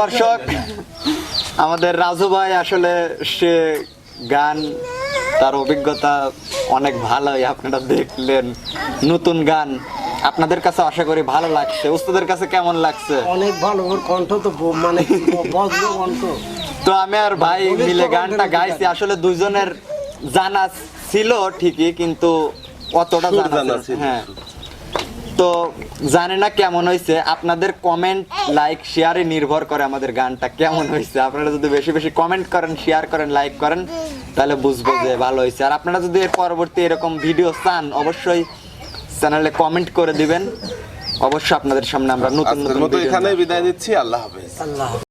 দর্শক আমাদের রাজু ভাই আসলে সে গান তার অভিজ্ঞতা অনেক ভালোই। আপনারা দেখলেন নতুন গান। আপনাদের কাছে আশা করি ভালো লাগছে। উস্তাদের কাছে কেমন লাগছে? অনেক ভালো ওর কণ্ঠ তো মানে বজ্র কণ্ঠ। তো আমি আর ভাই মিলে গানটা গাইছি। আসলে দুইজনের জানা ছিল ঠিকই কিন্তু অতটা জানা ছিল। হ্যাঁ। তো জানে না কেমন হয়েছে। আপনাদের কমেন্ট লাইক শেয়ারে নির্ভর করে আমাদের গানটা কেমন হয়েছে। আপনারা যদি বেশি বেশি কমেন্ট করেন শেয়ার করেন লাইক করেন তাহলে বুঝব যে ভালো হয়েছে। আর আপনারা যদি এর পরবর্তী এরকম ভিডিও চান অবশ্যই চ্যানেলে কমেন্ট করে দিবেন। অবশ্যই আপনাদের সামনে আমরা নতুন আজকের নতুন এখানে বিদায় দিচ্ছি আল্লাহ হাফেজ। আল্লাহ